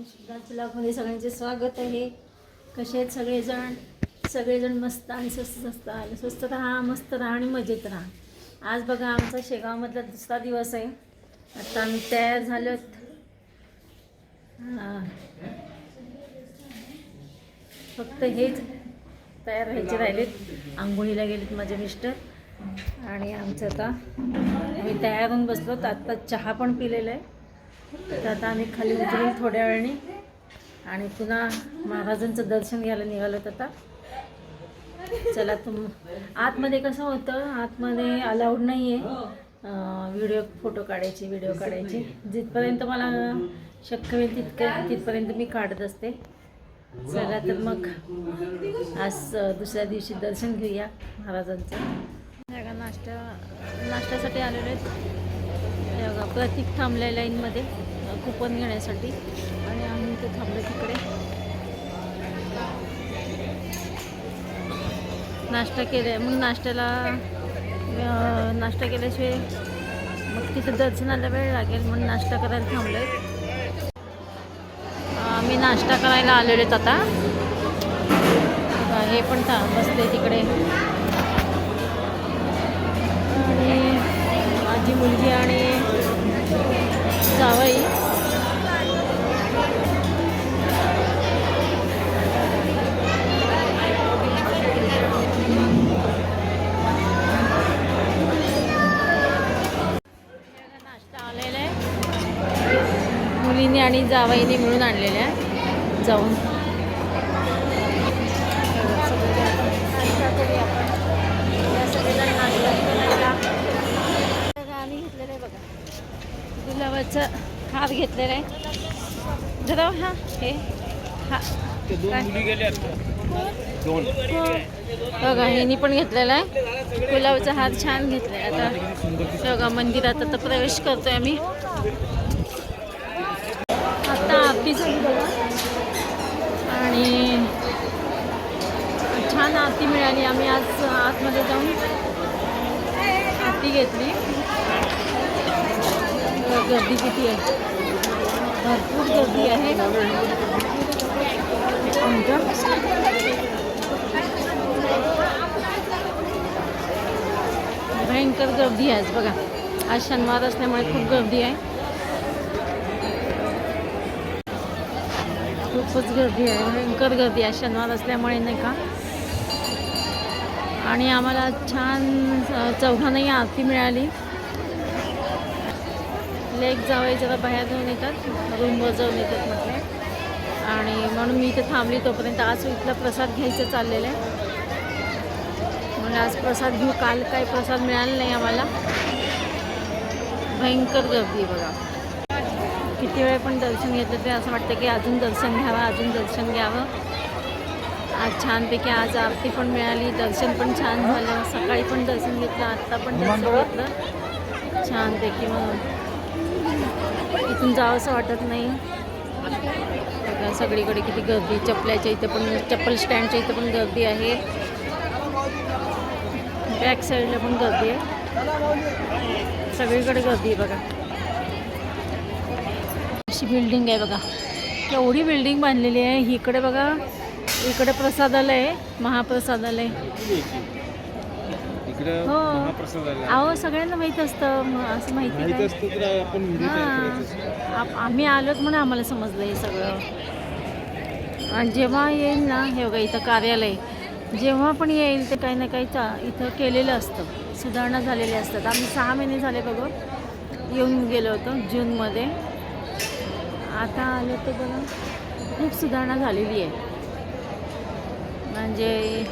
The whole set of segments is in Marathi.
ब्लॉगमध्ये सगळ्यांचे स्वागत आहे. कसे आहेत सगळेजण? सगळेजण मस्त आणि स्वस्त स्वस्त आले. स्वस्त राहा मस्त राहा आणि मजेत राहा. आज बघा आमचा शेगावमधला दुसरा दिवस आहे. आता आम्ही तयार झालो फक्त हेच तयार व्हायचे राहिलेत. आंघोळीला गेलेत माझे मिस्टर. आणि आमचं आता आम्ही तयार होऊन बसलो तर आत्ता चहा पण पिलेला आहे. तर आता आम्ही खाली उतरून थोड्या वेळाने. आणि पुन्हा महाराजांचं दर्शन घ्यायला निघालोत आता. चला तुम आतमध्ये कसं होतं? आतमध्ये अलाउड नाही आहे व्हिडिओ फोटो काढायचे व्हिडिओ काढायचे. जिथपर्यंत मला शक्य होईल तितकं तिथपर्यंत मी काढत असते. चला तर मग आज दुसऱ्या दिवशी दर्शन घेऊया महाराजांचं. हे नाश्ता नाश्त्यासाठी आलेलो आहेत. प्रतीक थांबल्या लाईनमध्ये कुपन घेण्यासाठी. आणि आम्ही इथे थांबलो तिकडे. नाश्ता केला मग नाश्त्याला नाश्ता केल्याशिवाय मग तिथं दर्शनाला वेळ लागेल म्हणून नाश्ता करायला थांबलो आहे आम्ही नाश्ता करायला आलेले आहेत आता. हे पण था बसले तिकडे. आणि माझी मुलगी आणि जावई. नाश्ता आलेला आहे मुलीने आणि जावईने मिळून आणलेले जाऊन. गुलाबाचं हार घेतलेला आहे. जरा हा हे हा. बघा ह्यांनी पण घेतलेला आहे. गुलाबाचा हार छान घेतलाय. आता बघा मंदिरात आता प्रवेश करतोय आम्ही. आता आरती झाली बघा. आणि छान आरती मिळाली. आम्ही आज आतमध्ये जाऊन आरती घेतली. गर्दी किती आहे? भरपूर गर्दी आहे. भयंकर गर्दी आहे बघा. आज शनिवार असल्यामुळे खूप गर्दी आहे. खूपच गर्दी आहे. भयंकर गर्दी आहे शनिवार असल्यामुळे नाही का? आणि आम्हाला छान चौघांनाही आरती मिळाली. लेक जावई जरा बाहेर जाऊन येतात रूमवर जाऊन येतात म्हटले. आणि म्हणून मी इथे थांबली तोपर्यंत आज इथला प्रसाद घ्यायचं चाललेलं आहे. मग आज प्रसाद घेऊ काल काही प्रसाद मिळाला नाही आम्हाला. भयंकर गर्दी बघा. किती वेळ पण दर्शन घेतलं ते असं वाटतं की अजून दर्शन घ्यावं अजून दर्शन घ्यावं. आज छानपैकी आज आरती पण मिळाली दर्शन पण छान झालं. सकाळी पण दर्शन घेतलं आत्ता पण दर्शन घेतलं. छानपैकी मग इथून जावं असं वाटत नाही. बघा सगळीकडे किती गर्दी चपल्याच्या इथं पण चप्पल स्टँडच्या इथं पण गर्दी आहे. बॅक साईडला पण गर्दी आहे. सगळीकडे गर्दी आहे बघा. अशी बिल्डिंग आहे बघा. केवढी बिल्डिंग बांधलेली आहे. इकडे बघा इकडे प्रसादालय आहे महाप्रसादालय. इकडं हो. महाप्रसादाला अहो सगळ्यांना माहीत असतं म- असं माहिती माहीत काय? असतं तर आपण व्हिडिओ तयार करायचं हां आप- आम्ही आलोत म्हणून आम्हाला समजलं हे सगळं. आणि जेव्हा येईल ना हे बघा इथं कार्यालय. जेव्हा पण येईल ते काही ना काही चा इथं केलेलं असतं. सुधारणा झालेल्या असतात. आम्ही सहा महिने झाले बघ. येऊन गेलो होतो जूनमध्ये. आता आलो तर बघा खूप सुधारणा झालेली आहे. म्हणजे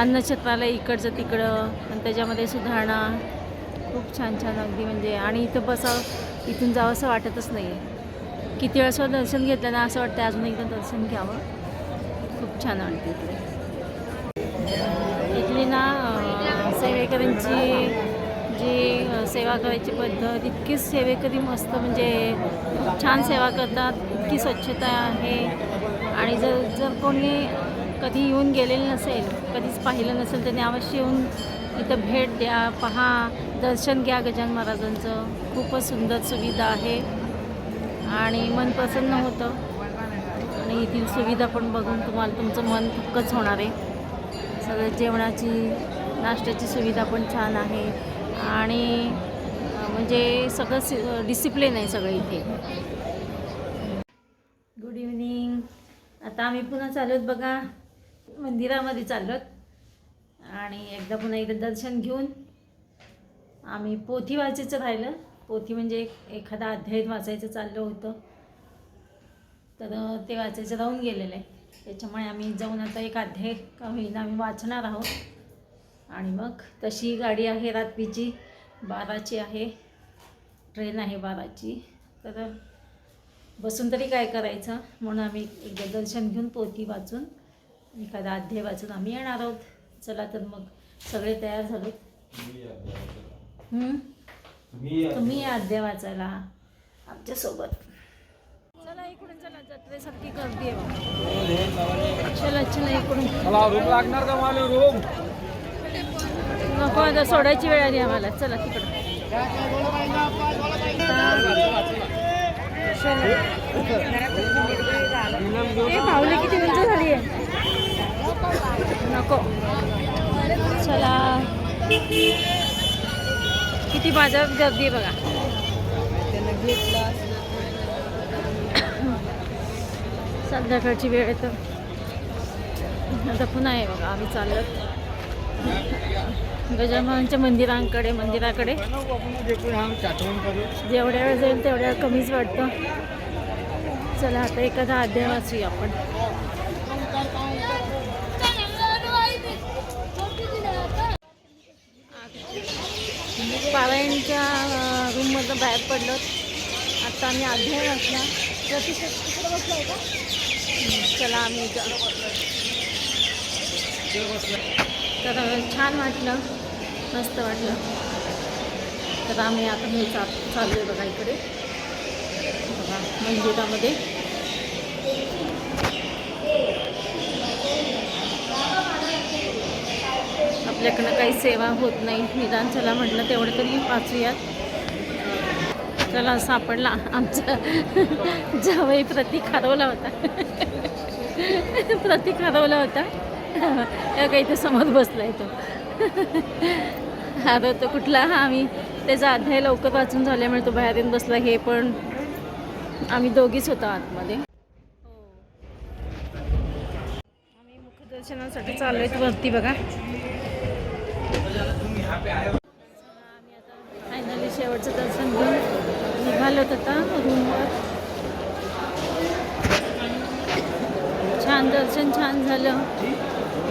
अन्नछत्राला इकडचं तिकडं आणि त्याच्यामध्ये सुधारणा. खूप छान छान अगदी म्हणजे आणि इथं बसावं इथून जावं असं वाटतच नाही आहे किती वेळेस दर्शन घेतलं ना असं वाटतं अजून एकदा दर्शन घ्यावं. खूप छान वाटतं इकडे. इथली ना सेवेकरांची सेवेकरींची जी सेवा करायची पद्धत इतकी सेवेकरी मस्त म्हणजे खूप छान सेवा करतात इतकी स्वच्छता आहे. आणि जर जर कोणी कधी येऊन गेलेलं नसेल कधीच पाहिलं नसेल त्यांनी अवश्य येऊन इथं भेट द्या पहा दर्शन घ्या गजान महाराजांचं. खूपच सुंदर सुविधा आहे. आणि मन प्रसन्न होतं. आणि येथील सुविधा पण बघून तुम्हाला तुमचं मन थक्कच होणार आहे. सगळं जेवणाची नाश्त्याची सुविधा पण छान आहे. आणि म्हणजे सगळं सि डिसिप्लिन आहे सगळं इथे. गुड इव्हनिंग आता आम्ही पुन्हा चाललोत बघा. मंदिरामध्ये चाललो आणि एकदा पुन्हा एकदा दर्शन घेऊन आम्ही पोथी वाचायचं राहिलं. पोथी म्हणजे एक एखादा अध्याय वाचायचं चाललं होतं. तर ते वाचायचं राहून गेलेलं आहे. त्याच्यामुळे आम्ही जाऊन आता एक अध्याय का होईना आम्ही वाचणार आहोत. आणि मग तशी गाडी आहे रात्रीची. बाराची आहे. ट्रेन आहे बाराची. तर बसून तरी काय करायचं? म्हणून आम्ही एकदा दर्शन घेऊन पोथी वाचून एखादा अध्याय वाचून आम्ही येणार आहोत. चला तर मग सगळे तयार झालेत. हं? तुम्ही या अध्याय वाचायला. आमच्यासोबत. चला इकडून चला जत्रेसारखी गर्दी आहे. चला चला इकडून. रूम लागणार का मला रूम? नको आता सोडायची वेळ आली आम्हाला. चला तिकडं. ए पावले किती उंच झाली आहे? नको. चला. किती बाजारात गर्दी आहे बघा. संध्याकाळची वेळ आहे तर. आता पुन्हा आहे बघा आम्ही चालत गजाननाच्या मंदिरांकडे मंदिराकडे. जेवढ्या वेळ जाईल तेवढ्या कमीच वाटतं. चला आता एखादा अध्याय वाचूया आपण. पावयांच्या रूममधनं बाहेर पडलो. आता आम्ही अध्याय वाचला प्रतिशत बसला का? चला आम्ही तर छान वाटलं. मस्त वाटलं. तर आम्ही आता मी चाल चाललो आहे बघा इकडे. बघा मंदिरामध्ये. आपल्याकडनं काही सेवा होत नाही. निदान चला म्हटलं तेवढं तरी वाचूयात. चला सापडला आमचा जावई प्रतीक हरवला होता. प्रतीक हरवला होता. या काही इथे समोर बसला तो. हरवतो कुठला हा आम्ही. त्याचा अध्याय लवकर वाचून झाल्यामुळे तो बाहेर येऊन बसला. हे पण आम्ही दोघीच होतो आतमध्ये. आम्ही मुखदर्शनासाठी आहे वरती बघा. फायनली शेवटचं दर्शन घेऊन निघालो आता रूमवर छान दर्शन छान झालं.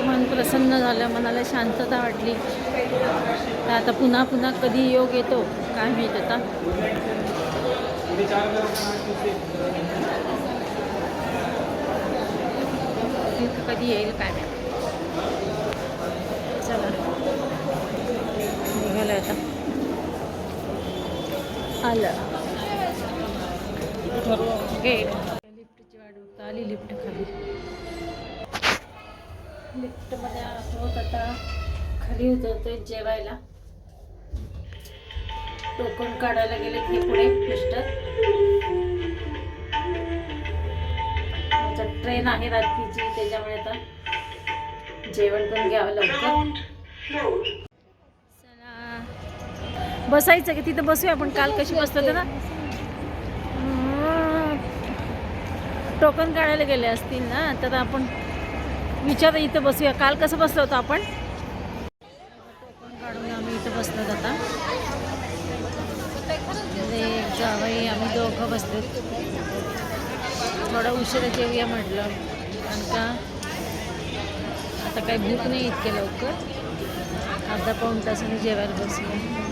मन प्रसन्न झालं मनाला शांतता वाटली. तर आता पुन्हा पुन्हा कधी योग येतो काय माहीत आता? कधी येईल काय माहीत चला निघालं आता. आलं. गेट लिफ्टची वाट बघता आली लिफ्ट खाली. लिफ्टमध्ये आहोत आता. खाली उतरतोय जेवायला. टोकन काढायला गेले हे पुढे मिस्टर. ट्रेन आहे रात्रीची त्याच्यामुळे आता जेवण पण घ्यावं लवकर चला बसायचं की तिथं बसूया आपण. काल कशी बसलो ना? टोकन काढायला गेले असतील ना तर आपण विचार इथं बसूया. काल कसं बसलो होतो आपण? टोकन काढून आम्ही इथं बसलो आता. जावई आम्ही दोघं बसलो. थोडा उशिरा जेवूया म्हटलं. कारण का आता काही भूक नाही इतके लवकर. अर्धा पाऊण तासाने जेवायला बसलो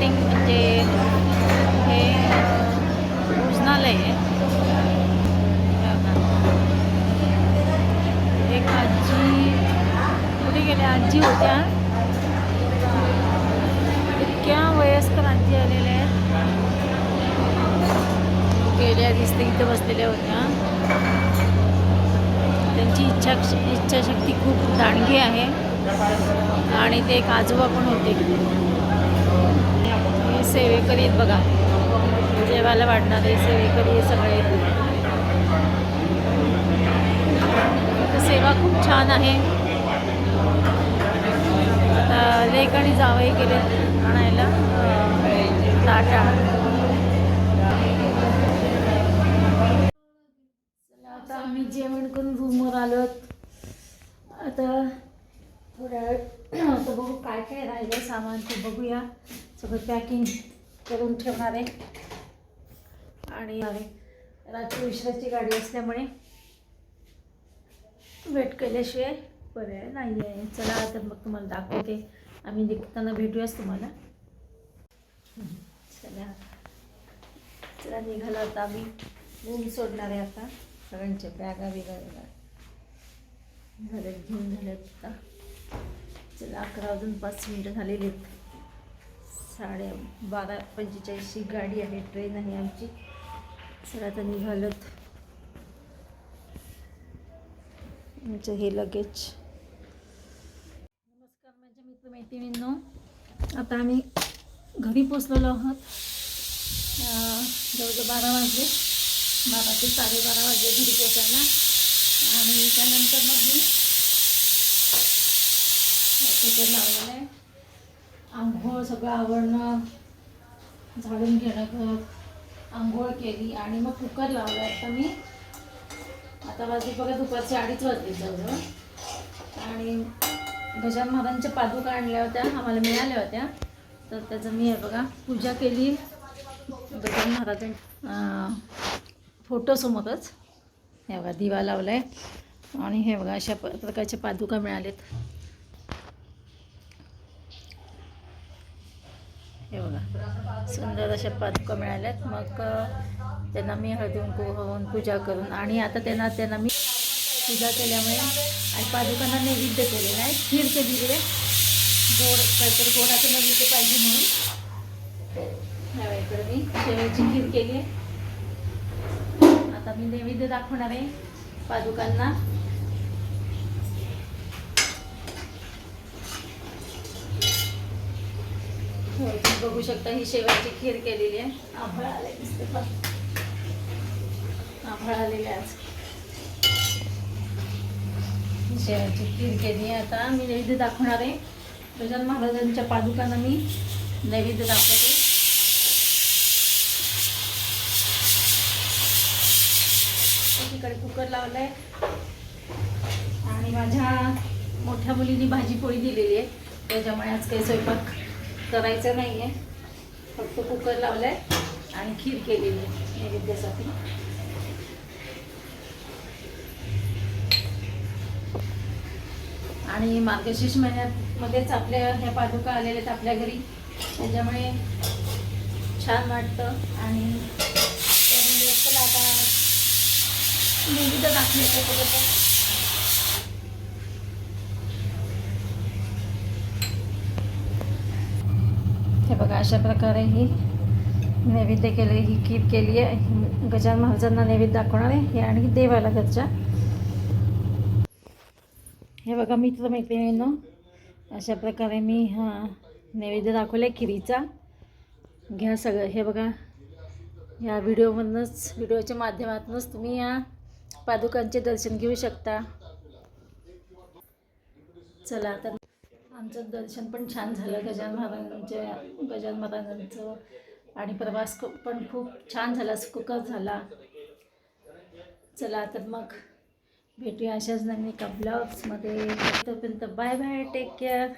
कॅन्टीन म्हणजे हे भोजनालय आहे एक आजी कुठे गेल्या आजी होत्या इतक्या वयस्कर आजी आलेल्या आहेत गेल्या दिसते इथं बसलेल्या होत्या त्यांची इच्छा इच्छाशक्ती खूप दांडगी आहे आणि ते एक आजोबा पण होते सेवेकरी आहेत बघा. जेवायला वाढणारे सेवेकरी हे सगळे. सेवा खूप छान आहे. लेख आणि जावई गेले आणायला. अं, ताटा. आता आम्ही जेवण करून रूमवर आलो आता थोड्या वेळ आता बघू काय काय राहिलं सामान ते बघूया. सगळं पॅकिंग करून ठेवणार आहे. आणि रात्री विश्राची गाडी असल्यामुळे वेट केल्याशिवाय पर्याय नाही आहे चला तर मग तुम्हाला दाखवते. आम्ही निघताना भेटूयाच तुम्हाला. चला. चला निघाला आता आम्ही. रूम सोडणार आहे आता. सगळ्यांच्या बॅगा वेगळ्या झाल्यात घेऊन झाल्यात आता. चला अकरा वाजून पाच मिनटं झालेली आहेत. साडे बारा पंचेचाळीसची गाडी आहे ट्रेन आहे आमची. सर आता निघालत. आमचं हे लगेच. नमस्कार माझ्या मित्रमैत्रिणींनो. आता आम्ही घरी पोचलेलो आहोत. जवळजवळ बारा वाजले. बारा ते साडेबारा वाजले घरी पोचायला आणि त्यानंतर मग मी कुकर लावलेलं आहे आंघोळ सगळं आवरणं झाडून घेणं घर आंघोळ केली आणि मग कुकर लावला. आता मी आता वाजली बघा दुपारची अडीच वाजली जवळ आणि गजान महाराजांच्या पादुका आणल्या होत्या आम्हाला मिळाल्या होत्या. तर त्याचं मी हे बघा पूजा केली. गजान महाराजां फोटोसमोरच हे बघा दिवा लावला आहे आणि हे बघा अशा प- प्रकारच्या पादुका मिळालेत. हे बघा. सुंदर अशा पादुका मिळाल्यात. मग त्यांना मी हळदी कुंकू होऊन पूजा करून आणि आता त्यांना त्यांना मी पूजा केल्यामुळे आणि पादुकांना नैवेद्य केलेला आहे. खीर केलेली दिले गोड काहीतरी गोडाचं नैवेद्य पाहिजे म्हणून. ह्या मी शेवयाची खीर केली आहे. आता मी नैवेद्य दाखवणार आहे पादुकांना हो, तुम्ही बघू शकता ही शेवयाची खीर केलेली आहे. आभळ आले दिसते आभळ आलेले आज. शेवयाची खीर केली आहे. आता मी नैवेद्य दाखवणार आहे. गजान महाराजांच्या पादुकांना मी नैवेद्य दाखवते. तिकडे कुकर लावलाय. आणि माझ्या मोठ्या मुलीने भाजी पोळी दिलेली आहे. त्याच्यामुळे आज काही स्वयंपाक करायचं नाही आहे फक्त कुकर लावलाय आणि खीर केलेली आहे नैवेद्यासाठी. आणि मार्गशीर्ष महिन्यामध्येच आपल्या ह्या पादुका आलेल्या आहेत आपल्या घरी. त्याच्यामुळे छान वाटतं. आणि त्यामुळे चला आता विविध दाखवायचं बरोबर हे बघा अशा प्रकारे ही नैवेद्य केले ही खीर केली आहे. गजान महाराजांना नैवेद्य दाखवणार आहे. हे आणि देवाला घरच्या. हे बघा मित्र मैत्रिणींनो अशा प्रकारे मी हा नैवेद्य दाखवला आहे खिरीचा. घ्या सगळं. हे बघा या व्हिडिओमधूनच व्हिडिओच्या माध्यमातूनच तुम्ही या पादुकांचे दर्शन घेऊ शकता. चला तर आमचं दर्शन पण छान झालं. गजान महाराजांच्या गजान महाराजांचं आणि प्रवास खूप- पण खूप छान झाला सुखकर झाला. चला तर मग भेटूया अशाच नवीन एका ब्लॉग्समध्ये तोपर्यंत बाय बाय टेक केअर